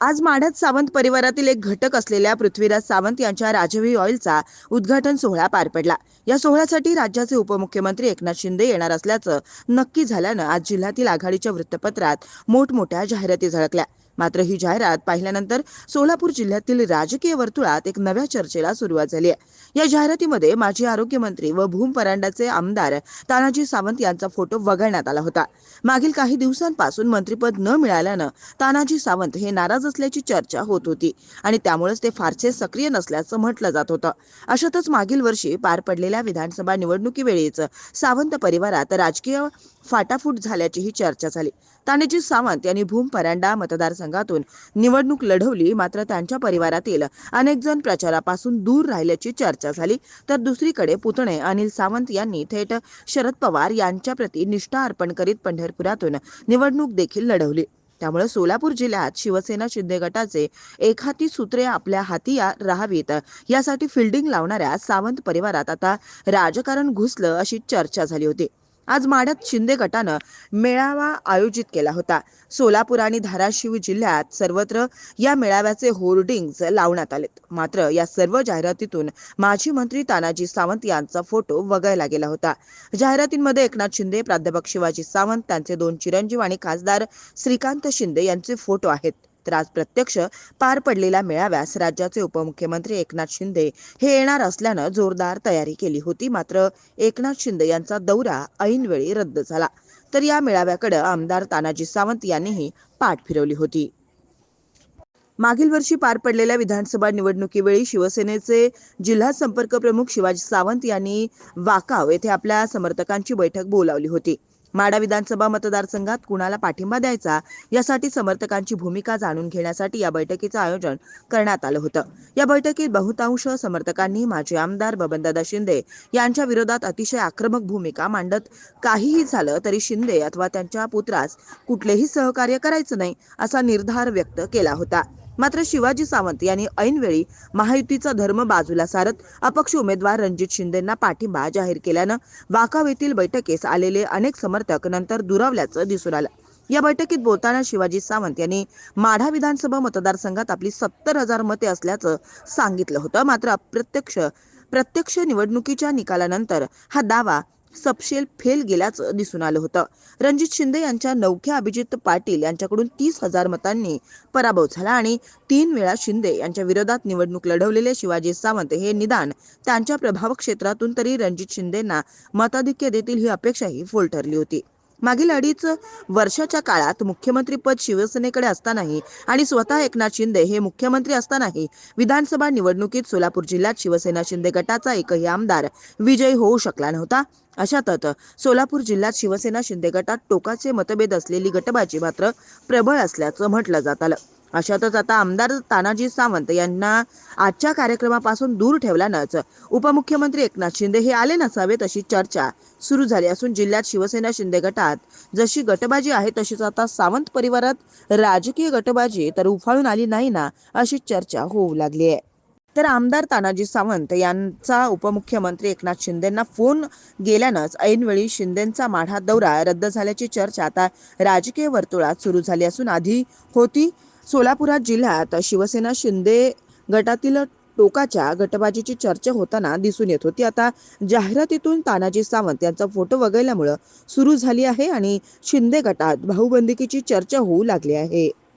आज माढ्यात सावंत परिवारातील एक घटक असलेल्या पृथ्वीराज सावंत यांच्या राजवी ऑइलचा उद्घाटन सोहळा पार पडला. या सोहळ्यासाठी राज्याचे उपमुख्यमंत्री एकनाथ शिंदे येणार असल्याचं नक्की झाल्यानं आज जिल्ह्यातील आघाडीच्या वृत्तपत्रात मोठमोठ्या जाहिराती झळकल्या. मात्र ही जाहिरात पाहिल्यानंतर सोलापूर जिल्ह्यातील राजकीय वर्तुळात एक नव्या चर्चेला सुरुवात झाली आहे. या जाहिरातीमध्ये माजी आरोग्यमंत्री व भूम परांडाचे आमदार तानाजी सावंत यांचा फोटो वगळण्यात आला होता. मागील काही दिवसांपासून मंत्रीपद न मिळाल्यानं तानाजी सावंत हे नाराज असल्याची चर्चा होत होती आणि त्यामुळेच ते फारसे सक्रिय नसल्याचं म्हटलं जात होतं. अशातच मागील वर्षी पार पडलेल्या विधानसभा निवडणुकीवेळीच सावंत परिवारात राजकीय फाटाफूट झाल्याचीही चर्चा झाली. तानाजी सावंत यांनी भूम परांडा मतदारसंघातून निवडणूक लढवली मात्र त्यांच्या परिवारातील अनेक जण प्रचारापासून दूर राहिल्याची चर्चा झाली. तर दुसरीकडे पुतणे अनिल सावंत यांनी थेट शरद पवार यांच्या प्रती निष्ठा अर्पण करीत पंढरपुरातून निवडणूक देखील लढवली. त्यामुळे सोलापूर जिल्ह्यात शिवसेना शिंदे गटाचे एखाती सूत्रे आपल्या हाती या- राहावीत. यासाठी फिल्डिंग लावणाऱ्या सावंत परिवारात आता राजकारण घुसलं अशी चर्चा झाली होती. आज माढ्यात शिंदे गटानं मेळावा आयोजित केला होता. सोलापूर आणि धाराशिव जिल्ह्यात सर्वत्र या मेळाव्याचे होर्डिंग्ज लावण्यात आलेत. मात्र या सर्व जाहिरातीतून माजी मंत्री तानाजी सावंत यांचा फोटो वगळला गेला होता. जाहिरातींमध्ये एकनाथ शिंदे प्राध्यापक शिवाजी सावंत त्यांचे दोन चिरंजीव आणि खासदार श्रीकांत शिंदे यांचे फोटो आहेत. तर आज प्रत्यक्ष पार पडलेल्या मेळाव्यास राज्याचे उपमुख्यमंत्री एकनाथ शिंदे हे येणार असल्यानं जोरदार तयारी केली होती. मात्र एकनाथ शिंदे यांचा दौरा ऐनवेळी रद्द झाला. तर या मेळाव्याकडे आमदार तानाजी सावंत यांनीही पाठ फिरवली होती. मागील वर्षी पार पडलेल्या विधानसभा निवडणुकीवेळी शिवसेनेचे जिल्हा संपर्क प्रमुख शिवाजी सावंत यांनी वाकाव येथे आपल्या समर्थकांची बैठक बोलावली होती. माडा विधानसभा मतदारसंघात कुणाला पाठिंबा द्यायचा यासाठी समर्थकांची भूमिका जाणून घेण्यासाठी या बैठकीचं आयोजन करण्यात आलं होतं. या बैठकीत बहुतांश समर्थकांनी माजी आमदार बबनदादा शिंदे यांच्या विरोधात अतिशय आक्रमक भूमिका मांडत काहीही झालं तरी शिंदे अथवा त्यांच्या पुत्रास कुठलेही सहकार्य करायचं नाही असा निर्धार व्यक्त केला होता. मात्र शिवाजी सावंत यांनी ऐनवेळी महायुतीचा धर्म बाजूला सारत अपक्ष उमेदवार रणजित शिंदेंना पाठिंबा जाहीर केल्यानं वाकाव येथील बैठकीस आलेले अनेक समर्थक नंतर दुरावल्याचं दिसून आलं. या बैठकीत बोलताना शिवाजी सावंत यांनी माढा विधानसभा मतदारसंघात आपली सत्तर हजार मते असल्याचं सांगितलं होतं. मात्र अप्रत्यक्ष प्रत्यक्ष निवडणुकीच्या निकालानंतर हा दावा सपशेल फेल गेल्याचं दिसून आलं होतं. रणजित शिंदे यांच्या नवख्या अभिजित पाटील यांच्याकडून तीस हजार मतांनी पराभव झाला आणि तीन वेळा शिंदे यांच्या विरोधात निवडणूक लढवलेले शिवाजी सावंत हे निदान त्यांच्या प्रभाव क्षेत्रातून तरी रणजित शिंदेंना मताधिक्य देतील ही अपेक्षाही फोल ठरली होती. मागील अडीच वर्षाच्या काळात मुख्यमंत्रीपद शिवसेनेकडे असतानाही आणि स्वतः एकनाथ शिंदे हे मुख्यमंत्री असतानाही विधानसभा निवडणुकीत सोलापूर जिल्ह्यात शिवसेना शिंदे गटाचा एकही आमदार विजयी होऊ शकला नव्हता. अशातच सोलापूर जिल्ह्यात शिवसेना शिंदे गटात टोकाचे मतभेद असलेली गटबाजी मात्र प्रबळ असल्याचं म्हटलं जात आलं. अशातच आता आमदार तानाजी सावंत यांना आजच्या कार्यक्रमापासून दूर ठेवल्यानंच उपमुख्यमंत्री एकनाथ शिंदे हे आले नसावेत अशी चर्चा सुरू झाली असून जिल्ह्यात शिवसेना शिंदे गटात जशी गटबाजी आहे तशीच आता सावंत परिवारात राजकीय गटबाजी तर उफाळून आली नाही ना अशी चर्चा होऊ लागली आहे. तर आमदार तानाजी सावंत यांचा उपमुख्यमंत्री एकनाथ शिंदेंना फोन गेल्यानंच ऐनवेळी शिंदेंचा माढा दौरा रद्द झाल्याची चर्चा आता राजकीय वर्तुळात सुरू झाली असून आधी होती. सोलापुरात जिल्ह्यात शिवसेना शिंदे गटातील टोकाच्या गटबाजीची चर्चा होताना दिसून येत होती. आता जाहिरातीतून तानाजी सावंत यांचा फोटो वगळल्यामुळं सुरू झाली आहे आणि शिंदे गटात भाऊबंदिकीची चर्चा होऊ लागली आहे.